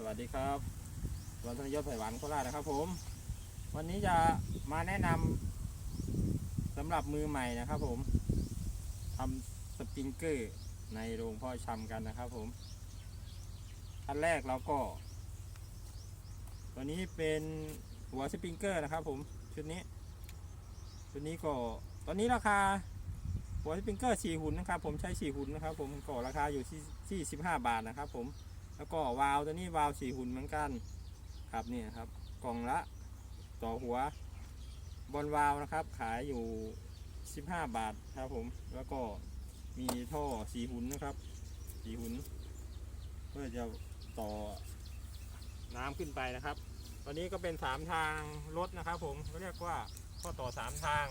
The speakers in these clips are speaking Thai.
สวัสดีครับสวนธนยศไผ่หวานโคราชนะครับผม วันนี้จะมาแนะนำสำหรับมือใหม่นะครับผมทำสปริงเกอร์ในโรงพ่อชำกันนะครับผมอันแรกเราก็ ตัวนี้เป็นหัวสปริงเกอร์นะครับผมชุดนี้ ชุดนี้ก็ตอนนี้ราคาหัวสปริงเกอร์4หุ่นนะครับผมใช้4หุ่นนะครับผมก็ราคาอยู่ที่ที่15บาทนะครับผม แล้วก็วาล์วตัวนี้วาล์วสี่หุ่นเหมือนกันครับนี่ครับกล่องละต่อหัวบอลวาล์วนะครับ ขายอยู่ 15 บาทครับผม แล้วก็มีท่อสี่หุ่นนะครับสี่หุ่นเพื่อจะต่อน้ำขึ้นไปนะครับตอนนี้ก็เป็นสามทางรถนะครับ ผมเขาเรียกว่าข้อต่อสามทาง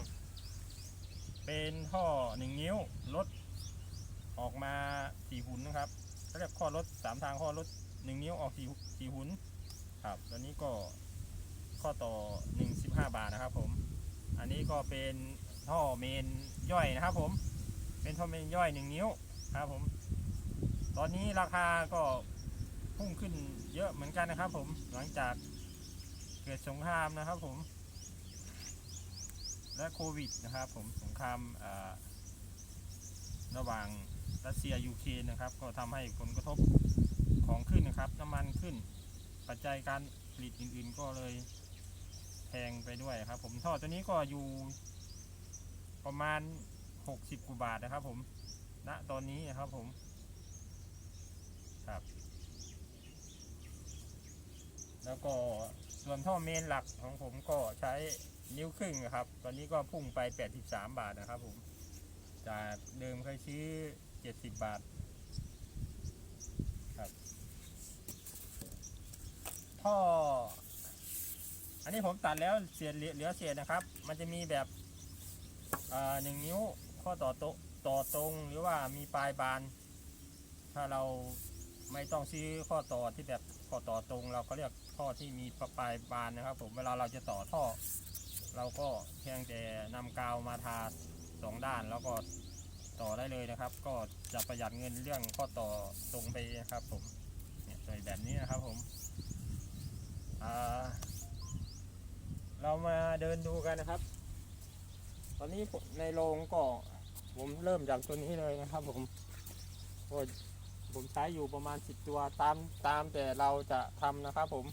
เป็นท่อหนึ่งนิ้วรถออกมาสีหุ่นนะครับ เขาเรียกข้อรถสามทางข้อรถหนึ่งนิ้วออกสี่สี่หุนครับตัวนี้ก็ข้อต่อหนึ่งสิบห้าบาทนะครับ ผม อันนี้ก็เป็นท่อเมนย่อยนะครับ ผม เป็นท่อเมนย่อยหนึ่งนิ้วครับผม ตอนนี้ราคาก็พุ่งขึ้นเยอะเหมือนกันนะครับ ผมหลังจากเกิดสงครามนะครับ ผม และโควิดนะครับ ผมสงครามระหว่าง รัสเซียยูเครนนะครับ ก็ทำให้ผลกระทบของขึ้นนะครับ น้ำมันขึ้น ปัจจัยการผลิตอื่น ๆ ก็เลยแพงไปด้วยครับ ผมท่อตัวนี้ก็อยู่ประมาณ 60กว่าบาทนะครับ ผมณตอนนี้นะครับผมครับ แล้วก็ส่วนท่อเมนหลักของผมก็ใช้นิ้วครึ่งนะครับ ตอนนี้ก็พุ่งไป 83 บาทนะครับผม จากเดิมเคยซื้อ 70บบาทครับท่อ อันนี้ผมตัดแล้วเศษเหลือเหลือเศษนะครับ มันจะมีแบบหนึ่งนิ้วข้อต่อโตะต่อตรงหรือว่ามีปลายบาน ถ้าเราไม่ต้องซื้อข้อต่อที่แบบข้อต่อตรงเราก็เรียกข้อที่มีปลายบานนะครับ ผมเวลาเราจะต่อท่อ เราก็เพียงแต่นำกาวมาทาสองด้านแล้วก็ ต่อได้เลยนะครับ ก็จะประหยัดเงินเรื่องข้อต่อตรงไปนะครับผมเนี่ยใส่แบบนี้นะครับผมเรามาเดินดูกันนะครับ ตอนนี้ในโรงก็ผมเริ่มจากตัวนี้เลยนะครับผมก็ผมใช้อยู่ประมาณ 10 ตัวตามตามแต่เราจะทำนะครับผม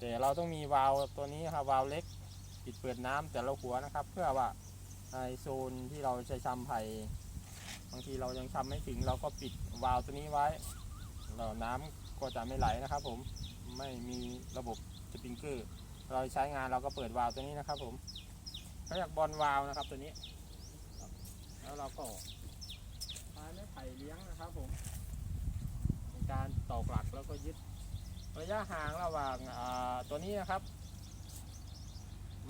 แต่เราต้องมีวาล์วตัวนี้ครับวาล์วเล็ก ปิดเปิดน้ำแต่ละหัวนะครับ เพื่อว่าในโซนที่เราใช้ชำไผ่ บางทีเรายังชำไม่ถึงเราก็ปิดวาล์วตัวนี้ไว้เราน้ำก็จะไม่ไหลนะครับ ผมไม่มีระบบสปริงเกอร์เราใช้งานเราก็เปิดวาล์วตัวนี้นะครับ ผมเขาเรียกบอลวาล์วนะครับตัวนี้ แล้วเราก็ใช้ไม้ไผ่เลี้ยงนะครับผมในการตอกหลักแล้วก็ยึดระยะห่างระหว่างาตัวนี้นะครับ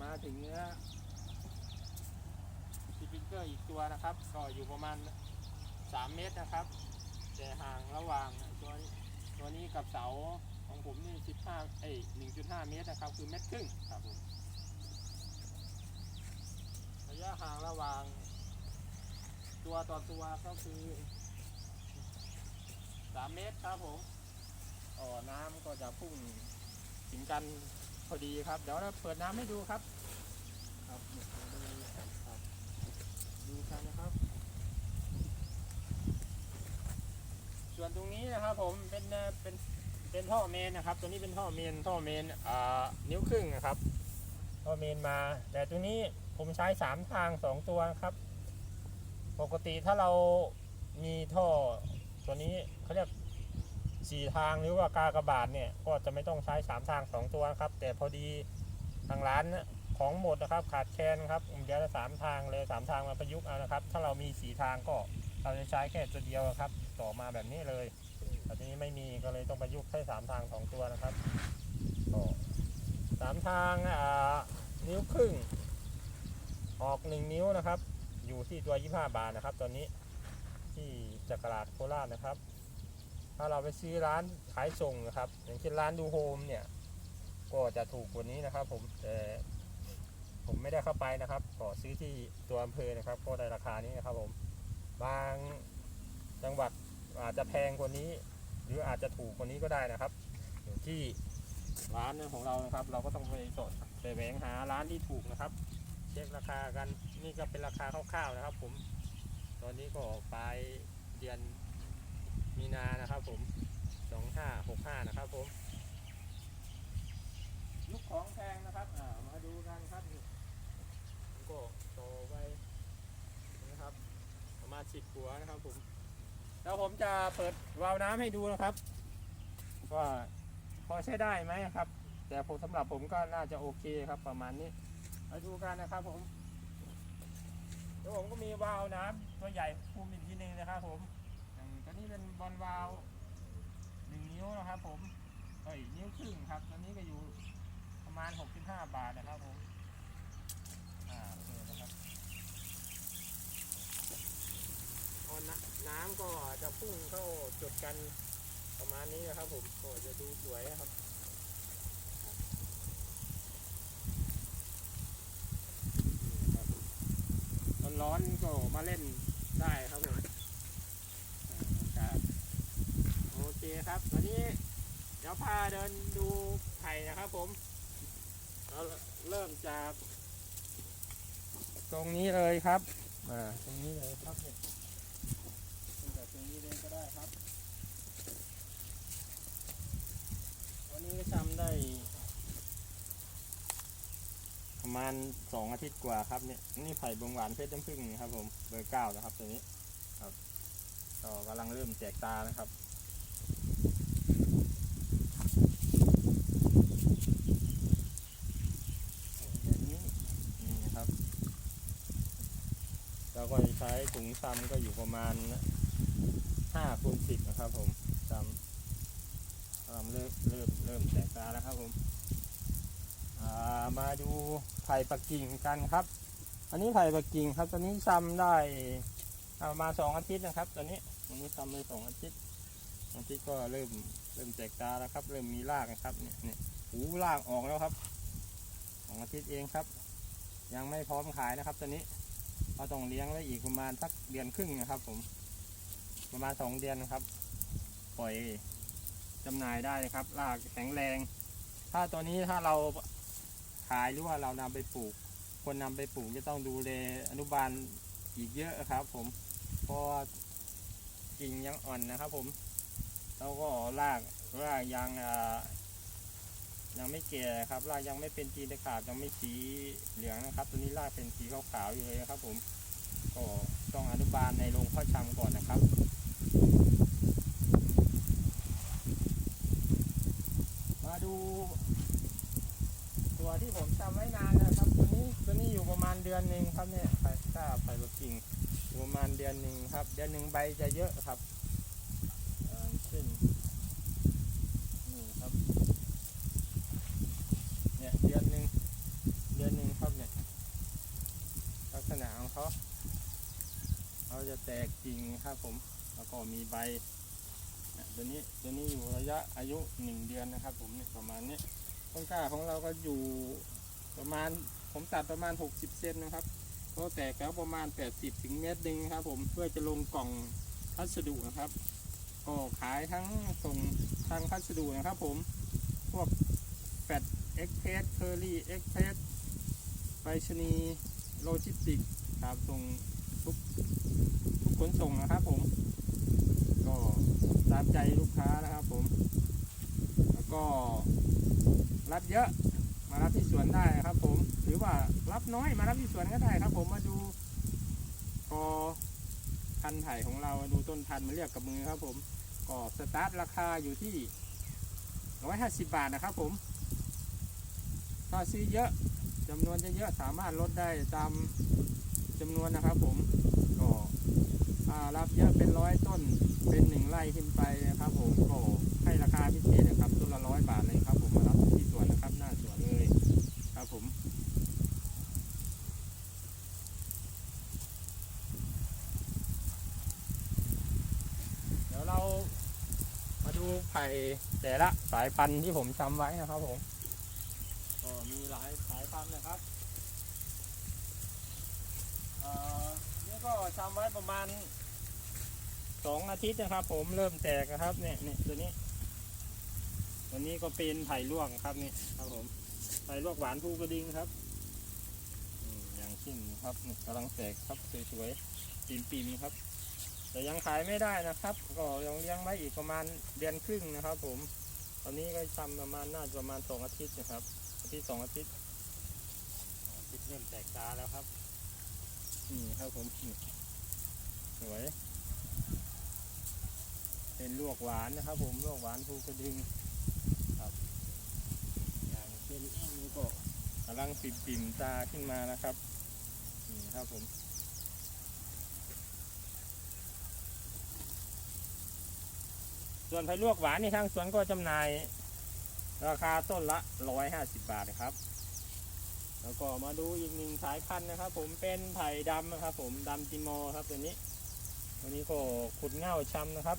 มาถึงเนื้อสปริงเกอร์อีกตัวนะครับ ก็อยู่ประมาณ 3 เมตรนะครับ แต่ห่างระหว่างตัวตัวนี้กับเสาของผมนี่ 15 เอ้ย1.5 เมตรนะครับ คือเมตรครึ่งครับผมระยะห่างระหว่าง ตัวต่อตัวก็คือ 3 เมตรครับผมอ๋อน้ำก็จะพุ่งถึงกันพอดีครับ เดี๋ยวเราเปิดน้ำให้ดูครับครับเนี่ยเราดูครับดูกันนะครับ ส่วนตรงนี้นะครับผมเป็นเป็นเป็นท่อเมนนะครับ ตัวนี้เป็นท่อเมนท่อเมนอ่านิ้วครึ่งนะครับท่อเมนมา แต่ตัวนี้ผมใช้สามทางสองตัวครับ ปกติถ้าเรามีท่อตัวนี้เขาเรียกสี่ทางหรือว่ากากระบาทเนี่ยก็จะไม่ต้องใช้สามทางสองตัวครับ แต่พอดีทางร้านของหมดนะครับ ขาดแคลนครับผมจะสามทางเลยสามทางมาประยุกต์เอานะครับ ถ้าเรามีสี่ทางก็เราจะใช้แค่ตัวเดียวครับ ต่อมาแบบนี้เลยแต่ทีนี้ไม่มีก็เลยต้องประยุกต์ใช้สามทางสองตัวนะครับก็สามทางนิ้วครึ่ง ออกหนึ่งนิ้วนะครับ อยู่ที่ตัว25บาทนะครับ ตอนนี้ที่จักราดโคราชนะครับ ถ้าเราไปซื้อร้านขายส่งนะครับ อย่างเช่นร้านดูโฮมเนี่ยก็จะถูกกว่านี้นะครับ ผมแต่ผมไม่ได้เข้าไปนะครับก็ซื้อที่ตัวอำเภอนะครับก็ได้ราคานี้นะครับผมบางจังหวัด อาจจะแพงกว่านี้ หรืออาจจะถูกกว่านี้ก็ได้นะครับอยู่ที่ที่ร้านของเรานะครับ เราก็ต้องไปสดไปแหวงหาร้านที่ถูกนะครับ เช็คราคากันนี่ก็เป็นราคาคร่าวๆนะครับ ผม ตอนนี้ก็ปลายเดือนมีนานะครับ ผมสองห้าหกห้านะครับ ผมลูกของแพงนะครับอ่ามาดูกันครับนี่ผมก็โตไปนะครับ ประมาณสิบหัวนะครับผม แล้วผมจะเปิดวาล์วน้ำให้ดูนะครับว่าพอใช้ได้ไหมครับ แต่ผมสำหรับผมก็น่าจะโอเคครับ ประมาณนี้มาดูกันนะครับผมแล้วผมก็มีวาล์วน้ำตัวใหญ่คุมอีกทีหนึงนะครับ ผมอย่างตัวนี้เป็นบอลวาล์วหนึ่งนิ้วนะครับ ผมเอ้ยนิ้วครึ่งครับตัวนี้ก็อยู่ประมาณ 65 บาทนะครับผมอ่าโอเคนะครับ พอน้ำน้ำก็จะพุ่งเข้าจุดกันประมาณนี้นะครับผมก็จะดูสวยครับนี่ครับร้อนก็มาเล่นได้ครับผมโอเคครับวันนี้เดี๋ยวพาเดินดูไผ่นะครับผมเราเริ่มจาก ตรงนี้เลยครับ อ่า ตรงนี้เลยครับเนี่ยตั้งแต่ตรงนี้เลยก็ได้ครับ วันนี้ก็ทำได้ ประมาณสองอาทิตย์กว่าครับเนี่ยนี่ไผ่บงหวานเพชรน้ำผึ้งครับ ผมเบอร์เก้านะครับตัวนี้ครับก็กำลังเริ่มแจกตานะครับแบบนี้นี่ครับเราก็จะใช้ถุงซ้ำก็อยู่ประมาณ ห้าคูณสิบนะครับผมซ้ำกำลังเริ่มเริ่มเริ่มแตกตาแล้วครับผมามาดูไผ่ปักกิ่งกันครับ อันนี้ไผ่ปักกิ่งครับ ตอนนี้ซ้ำได้ประมาณสองอาทิตย์นะครับ ตอนนี้อันนี้ซ้ำได้สองอาทิตย์อาทิตย์ก็เริ่มเริ่มแตกตาแล้วครับ เริ่มมีรากนะครับเนี่ยเนี่ยหูรากออกแล้วครับสองอาทิตย์เองครับ ยังไม่พร้อมขายนะครับ ตอนนี้เราต้องเลี้ยงไว้อีกประมาณสักเดือนครึ่งนะครับ ผม ประมาณสองเดือนนะครับ ปล่อยจำหน่ายได้นะครับรากแข็งแรง ถ้าตัวนี้ถ้าเราขายหรือว่าเรานำไปปลูก คนนำไปปลูกจะต้องดูแลอนุบาลอีกเยอะครับ ผมเพราะกิ่งยังอ่อนนะครับ ผมแล้วก็รากรากยังยังไม่แก่ครับรากยังไม่เป็นจีนตะขาบยังไม่สีเหลืองนะครับ ตัวนี้รากเป็นสีขาวๆอยู่เลยครับ ผมก็ต้องอนุบาลในโรงพ่อชำก่อนนะครับ มา ดูตัวที่ผมจำไว้นานนะครับ ตัวนี้ตัวนี้อยู่ประมาณเดือนหนึ่งครับเนี่ยไผ่ก้าไผ่บกกิ่งประมาณเดือนหนึ่งครับ เดือนหนึ่งใบจะเยอะครับอ่าเช่นนี่ครับเนี่ยเดือนหนึ่งเดือนหนึ่งครับเนี่ยลักษณะของเขาเขาจะแตกกิ่งครับผม แล้วก็มีใบ ตัวนี้ตัวนี้อยู่ระยะอายุหนึ่งเดือนนะครับ ผมเนี่ยประมาณนี้ต้นกล้าของเราก็อยู่ประมาณผมตัดประมาณ 60เซนนะครับก็แตกแล้วประมาณ 80ถึงเมตรหนึ่งครับ ผมเพื่อจะลงกล่องพัสดุนะครับ ก็ขายทั้งส่งทางพัสดุนะครับ ผมพวกแฟดเอ็กเพสเคอรี่เอ็กเพสไปรษณีโลจิสติกครับส่งทุกทุกขนส่งนะครับผม ตามใจลูกค้านะครับผม แล้วก็รับเยอะมารับที่สวนได้นะครับ ผมหรือว่ารับน้อยมารับที่สวนก็ได้ครับ ผมมาดูกอพันธุ์ไผ่ของเราดูต้นพันธุ์มาเรียกกับมือครับ ผมก็สตาร์ทราคาอยู่ที่150บาทนะครับ ผม ถ้าซื้อเยอะจำนวนจะเยอะสามารถลดได้ตามจำนวนนะครับ ผมก็รับเยอะเป็นร้อยต้น เป็นหนึ่งไร่ขึ้นไปนะครับผมก็ให้ราคาพิเศษนะครับต้นละร้อยบาทเลยครับ ผมมารับที่สวนนะครับหน้าสวนเลยครับผมเดี๋ยวเรามาดูไผ่แต่ละสายพันธุ์ที่ผมจำไว้นะครับผมก็มีหลายสายพันธุ์นะครับเอ่อนี่ก็ทำไว้ประมาณ สองอาทิตย์นะครับ ผมเริ่มแตกนะครับ เนี่ยเนี่ยตัวนี้วันนี้ก็เป็นไผ่ลวกครับนี่ครับผมไผ่ลวกหวานภูกระดิงครับอืมอย่างชิ่งครับนี่กำลังแตกครับสวยๆปิ่มๆครับ แต่ยังขายไม่ได้นะครับ ก็ยังเลี้ยงไว้อีกประมาณเดือนครึ่งนะครับ ผม ตอนนี้ก็ทำประมาณน่าจะประมาณสองอาทิตย์นะครับ อาทิตย์สองอาทิตย์อาทิตย์เริ่มแตกตาแล้วครับนี่ครับผมนี่สวย เป็นลวกหวานนะครับ ผมลวกหวานภูกระดึงครับ อย่างเช่นอันนี้ก็กำลังปิ่มปิ่มๆตาขึ้นมานะครับนี่ครับผมส่วนไผ่ลวกหวานนี่ทางสวนก็จำหน่าย ราคาต้นละ 150 บาทนะครับ แล้วก็มาดูอีกหนึ่งสายพันธุ์นะครับ ผมเป็นไผ่ดำนะครับ ผมดำติโมครับตัวนี้ วันนี้ก็ขุดเง่าช้ำนะครับ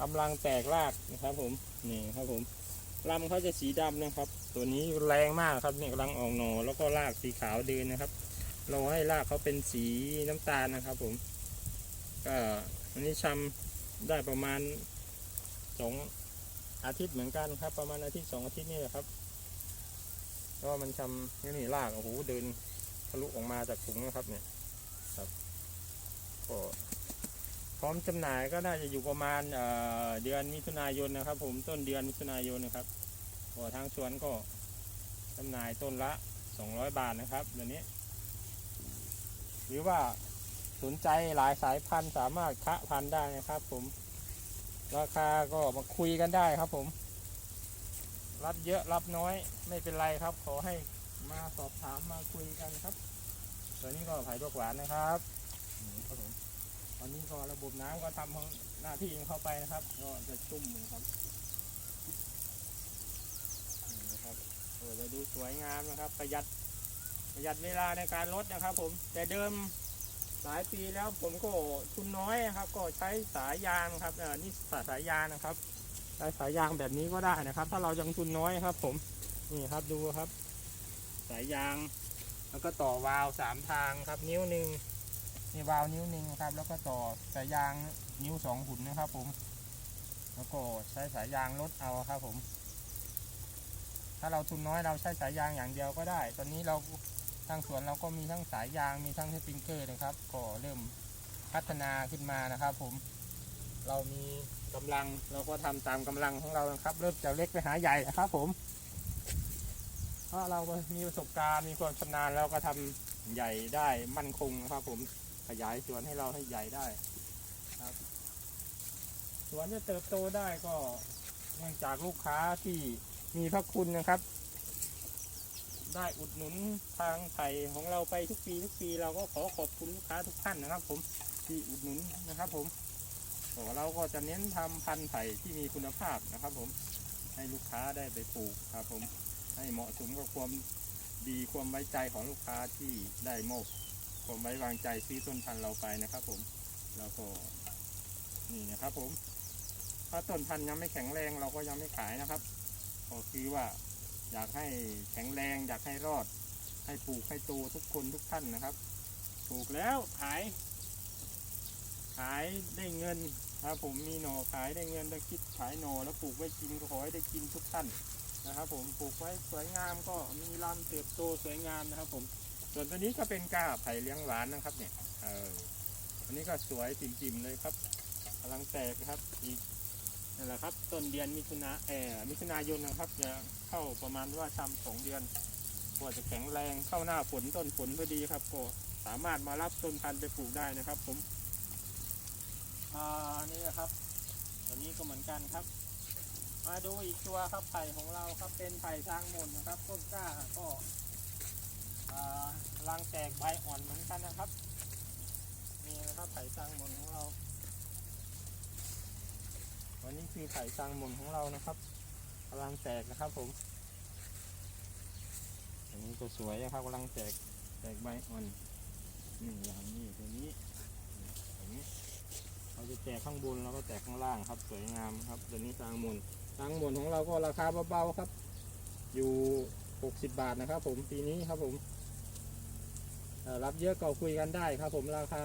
กำลังแตกรากนะครับ ผมนี่ครับผมลำเขาจะสีดำนะครับ ตัวนี้แรงมากครับนี่กำลังออกหนอแล้วก็รากสีขาวเดินนะครับ เรอให้รากเขาเป็นสีน้ำตาลนะครับ ผมก็วันนี้ชำได้ประมาณสองอาทิตย์เหมือนกันครับ ประมาณอาทิตย์สองอาทิตย์นี่แหละครับเพราะว่ามันทำนี่นี่ลากโอ้โหเดินทะลุออกมาจากถุงนะครับเนี่ยครับก็ พร้อมจำหน่ายก็น่าจะอยู่ประมาณเอ่อเดือนมิถุนายนนะครับ ผมต้นเดือนมิถุนายนนะครับก็ทางสวนก็จำหน่ายต้นละ200 บาทนะครับเดี๋ยวนี้ หรือว่าสนใจหลายสายพันธุ์สามารถคะพันธุ์ได้นะครับ ผม ราคาก็มาคุยกันได้ครับ ผม รับเยอะรับน้อยไม่เป็นไรครับ ขอให้มาสอบถามมาคุยกันครับตัวนี้ก็ไผ่ลวกหวานนะครับ อนนี้ก็ระบบน้ำก็ทำหน้าที่ของเข้าไปนะครับ ก็จะชุ่มนะครับนี่นะครับเออจะดูสวยงามนะครับ ประหยัดประหยัดเวลาในการลดนะครับ ผมแต่เดิมหลายปีแล้วผมก็ทุนน้อยนะครับ ก็ใช้สายยางครับเออนี่สายสายยางนะครับใช้สายยางแบบนี้ก็ได้นะครับ ถ้าเรายังทุนน้อยครับ ผมนี่ครับดูครับ สายยาง แล้วก็ต่อวาล์วสามทางครับ นิ้วหนึ่ง นี่วาล์วนิ้วหนึ่งครับ แล้วก็ต่อสายยางนิ้วสองหุ่นนะครับ ผม แล้วก็ใช้สายยางลดเอาครับ ผม ถ้าเราทุนน้อยเราใช้สายยางอย่างเดียวก็ได้ ตอนนี้เราทางสวนเราก็มีทั้งสายยางมีทั้งสปริงเกอร์นะครับ ก็เริ่มพัฒนาขึ้นมานะครับ ผม เรามีกำลังเราก็ทำตามกำลังของเรานะครับ เริ่มจากเล็กไปหาใหญ่นะครับ ผมเพราะเรามีประสบการณ์มีความชำนาญแล้วก็ทำใหญ่ได้มั่นคงนะครับผม ขยายสวนให้เราให้ใหญ่ได้ครับ สวนจะเติบโตได้ก็เนื่องจากลูกค้าที่มีพระคุณนะครับ ได้อุดหนุนทางไผ่ของเราไปทุกปีทุกปีเราก็ขอขอบคุณลูกค้าทุกท่านนะครับ ผมที่อุดหนุนนะครับ ผมเราก็จะเน้นทำพันธุ์ไผ่ที่มีคุณภาพนะครับ ผมให้ลูกค้าได้ไปปลูกครับ ผมให้เหมาะสมกับความดีความไว้ใจของลูกค้าที่ได้มอบ ความไว้วางใจซื้อต้นพันธุ์เราไปนะครับ ผมแล้วก็นี่นะครับ ผม ถ้าต้นพันธุ์ยังไม่แข็งแรงเราก็ยังไม่ขายนะครับก็คือว่าอยากให้แข็งแรง อยากให้รอด ให้ปลูกให้โตทุกคนทุกท่านนะครับปลูกแล้วขาย ขายได้เงินครับผมมีหน่อขายได้เงินได้คิดขายหน่อแล้วปลูกไว้กินก็ขอให้ได้กินทุกท่านนะครับ ผมปลูกไว้สวยงามก็มีลำเติบโตสวยงามนะครับ ผม ส่วนตัวนี้ก็เป็นก้าไผ่เลี้ยงหวานนะครับเนี่ยเอออันนี้ก็สวยจิ่มๆเลยครับกำลังแตกครับอีกนั่นแหละครับต้นเดือนมิถุนาเออมิถุนายนนะครับจะเข้าประมาณว่าทำสองเดือนกว่าจะแข็งแรงเข้าหน้าฝนต้นฝนพอดีครับก็สามารถมารับต้นพันธุ์ไปปลูกได้นะครับ ผมอ่านี่นะครับตัวนี้ก็เหมือนกันครับ มาดูอีกตัวครับไผ่ของเราครับเป็นไผ่ทางมนนะครับต้นกล้าก็ ใบอ่อนเหมือนกันนะครับ นี่นะครับไผ่ทางมนของเรา วันนี้คือไข่ซางหมุนของเรานะครับกำลังแตกนะครับผม อันนี้ก็สวยนะครับกำลังแตกแตกใบอ่อนนี่อย่างนี้ตัวนี้อย่างนี้ เราจะแตกข้างบนแล้วก็แตกข้างล่างครับ สวยงามครับ ตัวนี้ซางหมุนซางหมุนของเราก็ราคาเบาๆครับ อยู่ 60 บาทนะครับ ผมปีนี้ครับผม รับเยอะก็คุยกันได้ครับผมราคา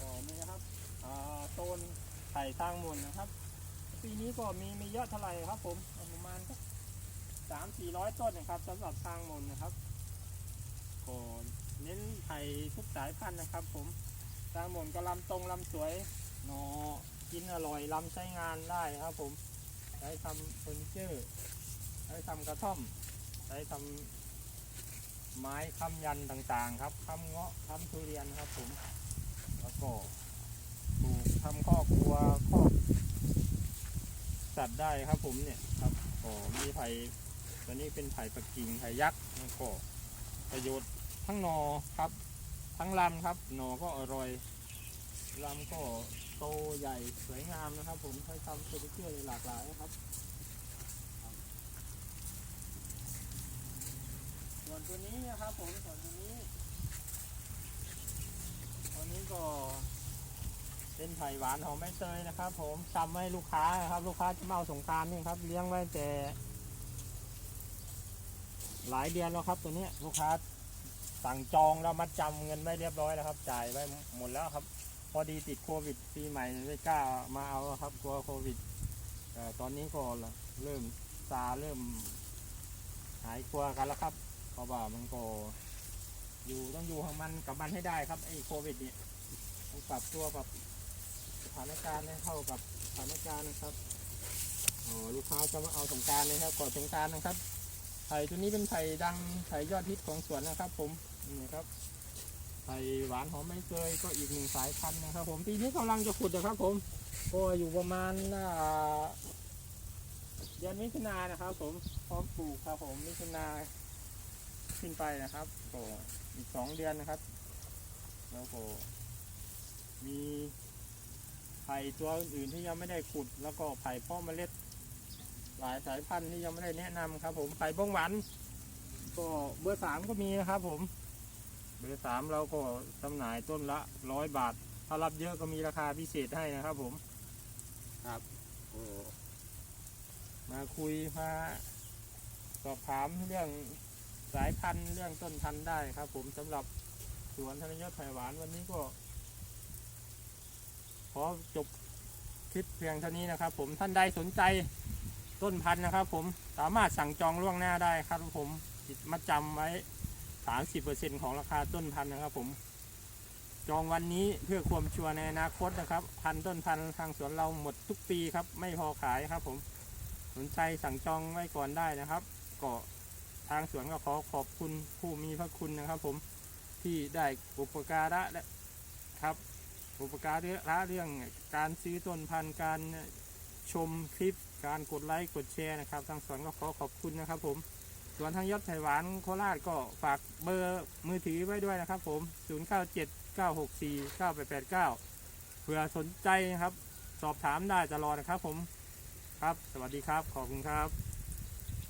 ต่อนี่นะครับอ่าโซนไผ่สร้างมนนะครับ ปีนี้ก็มีมีเยอะเท่าไหร่ครับ ผมประมาณสักสามสี่ร้อยต้นนะครับสำหรับสร้างมนนะครับก็เน้นไผ่ทุกสายพันธุ์นะครับ ผมสร้างมนก็ลำตรงลำสวยหนอกินอร่อยลำใช้งานได้ครับ ผมใช้ทำเฟอร์นิเจอร์ใช้ทำกระท่อม ช้ทำไม้ค้ำยันต่างๆ ครับค้ำเงาะค้ำทุเรียนครับผม แล้วก็ปลูกทำครอบครัวครอบสัตว์ได้ครับผมเนี่ยครับก็มีไผ่ตัวนี้เป็นไผ่ปักกิ่งไผ่ยักษ์แล้วก็ประโยชน์ทั้งหนอครับ ทั้งลำครับหนอก็อร่อยลำก็โตใหญ่สวยงามนะครับ ผมใช้ทำเฟอร์นิเจอร์หลากหลายครับ ส่วน ตัวนี้นะครับผมส่วนตัวนี้ตัวนี้ก็เป็นไผ่หวานหอมใบเตยนะครับ ผมจำไว้ลูกค้านะครับลูกค้าจะมาเอาสงการนี่ครับ เลี้ยงไว้แต่ หลายเดือนแล้วครับ ตัวนี้ลูกค้าสั่งจองแล้วมัดจำเงินไว้เรียบร้อยแล้วครับ จ่ายไว้หมดแล้วครับ พอดีติดโควิดปีใหม่ไม่กล้ามาเอาครับกลัวโควิดแต่ตอนนี้ก็เริ่มซาเริ่มหายกลัวกันแล้วครับ ราะว่ามันก็อยู่ต้องอยู่ของมันกับมันให้ได้ครับไอ้โควิดเนี่ยต้องปรับตัวปรับสถานการณ์ให้เข้ากับสถานการณ์นะครับอ๋อลูกค้าจะมาเอาสงการนะครับก่อนสงการนะครับไผ่ตัวนี้เป็นไผ่ดังไผ่ยอดฮิตของสวนนะครับ ผมนี่ครับไผ่หวานหอมไม่เกยก็อีกหนึ่งสายพันธุ์นะครับ ผมปีนี้กำลังจะขุดนะครับ ผมก็อยู่ประมาณเดือนมิถุนายนนะครับ ผมพร้อมปลูกครับผมมิถุนายน ขึ้นไปนะครับก็อีกสองเดือนนะครับ แล้วก็มีไผ่ตัวอื่นๆที่ยังไม่ได้ขุด แล้วก็ไผ่เพ่อเมล็ด หลายสายพันธุ์ที่ยังไม่ได้แนะนำครับ ผมไผ่บ้งหวานก็เบอร์สามก็มีนะครับ ผม เบอร์สามเราก็จำหน่ายต้นละร้อยบาท ถ้ารับเยอะก็มีราคาพิเศษให้นะครับ ผม ครับโอ้มาคุยมาสอบถามเรื่อง สายพันธุ์เรื่องต้นพันธุ์ได้ครับ ผมสำหรับสวนธนยศไผ่หวานวันนี้ก็ ขอจบคลิปเพียงเท่านี้นะครับ ผมท่านใดสนใจต้นพันธุ์นะครับ ผมสามารถสั่งจองล่วงหน้าได้ครับ ผมติดมาจำไว้ 30%ของราคาต้นพันธุ์นะครับ ผม จองวันนี้เพื่อความชัวร์ในอนาคตนะครับ พันธุ์ต้นพันธุ์ทางสวนเราหมดทุกปีครับ ไม่พอขายครับ ผมสนใจสั่งจองไว้ก่อนได้นะครับก็ ทางสวนก็ขอขอบคุณผู้มีพระคุณนะครับ ผมที่ได้อุปการะและครับ อุปการะเรื่องการซื้อต้นพันธุ์การชมคลิป การกดไลค์กดแชร์นะครับ ทางสวนก็ขอขอบคุณนะครับ ผมส่วนทางยศไผ่หวานโคราชก็ฝากเบอร์มือถือไว้ด้วยนะครับ ผม 097 964 9889 เผื่อสนใจนะครับ สอบถามได้ตลอดนะครับผมครับ สวัสดีครับ ขอบคุณครับ